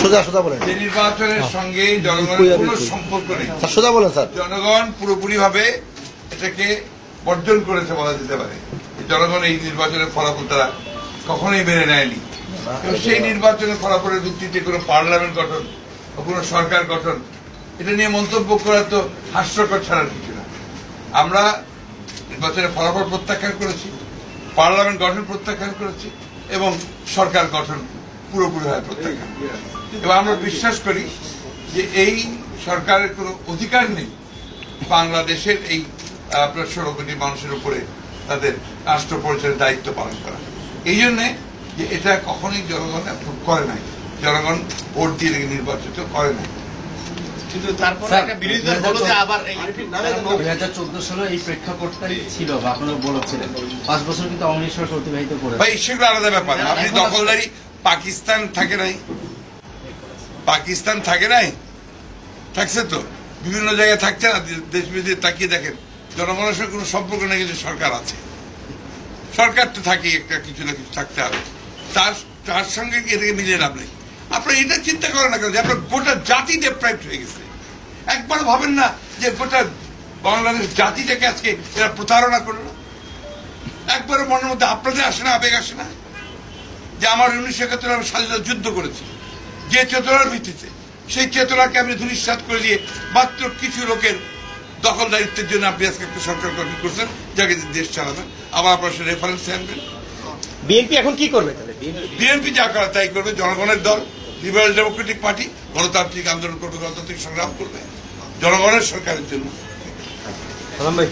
সোজা সোজা বলেন। নির্বাচনের সঙ্গে জনগণের কোনো সম্পর্ক নেই। সোজা বলেন স্যার। জনগণ পুরোপুরি ভাবে এটাকে বর্জন করেছে বলা যেতে পারে। জনগণ এই নির্বাচনের ফলাফল তারা কখনোই মেনে নেয়নি। সেই নির্বাচনের ফলাফলের ভিত্তিতে কোনো পার্লামেন্ট গঠন কোনো সরকার গঠন এটা নিয়ে মন্তব্য করা তো হাস্যকর ছাড়ার কিছু না। আমরা নির্বাচনের ফলাফল প্রত্যাখ্যান করেছি পার্লামেন্ট গঠন প্রত্যাখ্যান করেছি এবং সরকার গঠন পুরোপুরিভাবে প্রত্যাখ্যান এবং আমরা বিশ্বাস করি যে এই সরকারের কোনো অধিকার নেই বাংলাদেশের এই আপনার ষোলো কোটি মানুষের উপরে তাদের রাষ্ট্র পরিচয়ের দায়িত্ব পালন করা। এই জন্যে যে এটা কখনোই জনগণ অ্যাপ্রুভ করে নাই। জনগণ ভোট দিয়ে নির্বাচিত করে নাই। কিন্তু তারপরে একটা বিরোধী দল বলো যে আবার দুই হাজার চোদ্দ সালে এই প্রেক্ষাপটটাই ছিল আপনারা বলেছিলেন। পাঁচ বছর কিন্তু আওয়ামী সরকার অতিবাহিত করে ভাই সেগুলো আলাদা ব্যাপার আপনি দখলদারি পাকিস্তান থাকে নাই। পাকিস্তান থাকে নাই? থাকছে তো। বিভিন্ন জায়গায় থাকছে না দেশ বিদেশে তাকিয়ে দেখেন। জনগণের সঙ্গে কোনো সম্পর্ক নেই, কিন্তু সরকার আছে। সরকার তো থাকে, একটা কিছু না কিছু থাকতে হবে। তার তার সঙ্গে এটাকে মিলিয়ে লাভ নেই। আপনার এটা চিন্তা করেন না কেন যে আপনার গোটা জাতি ডেপ্রাইভড হয়ে গেছে? একবার ভাবেন না যে গোটা বাংলাদেশ জাতিটাকে আজকে এরা প্রতারণা করল? একবারও মনের মধ্যে আপনাদের আসে না, আবেগ আসে না? যে আমার উনিশশো একাত্তর আমি স্বাধীনতা যুদ্ধ করেছি। যে চেতনার ভিত্তিতে সেই চেতনাকে আপনি ধূলিসাৎ করে দিয়ে মাত্র কিছু লোকের দখলদারিত্বের জন্য আপনি আজকে একটা সরকার গঠন করছেন যাকে দেশ চালাবেন। আবার আপনার সে রেফারেন্স আনবেন। বিএনপি এখন কি করবে তাহলে? বিএনপি যা করা তাই করবে জনগণের দল লিবারেল ডেমোক্রেটিক পার্টি গণতান্ত্রিক আন্দোলন করবে গণতান্ত্রিক সংগ্রাম করবে জনগণের সরকারের জন্য। ভাই।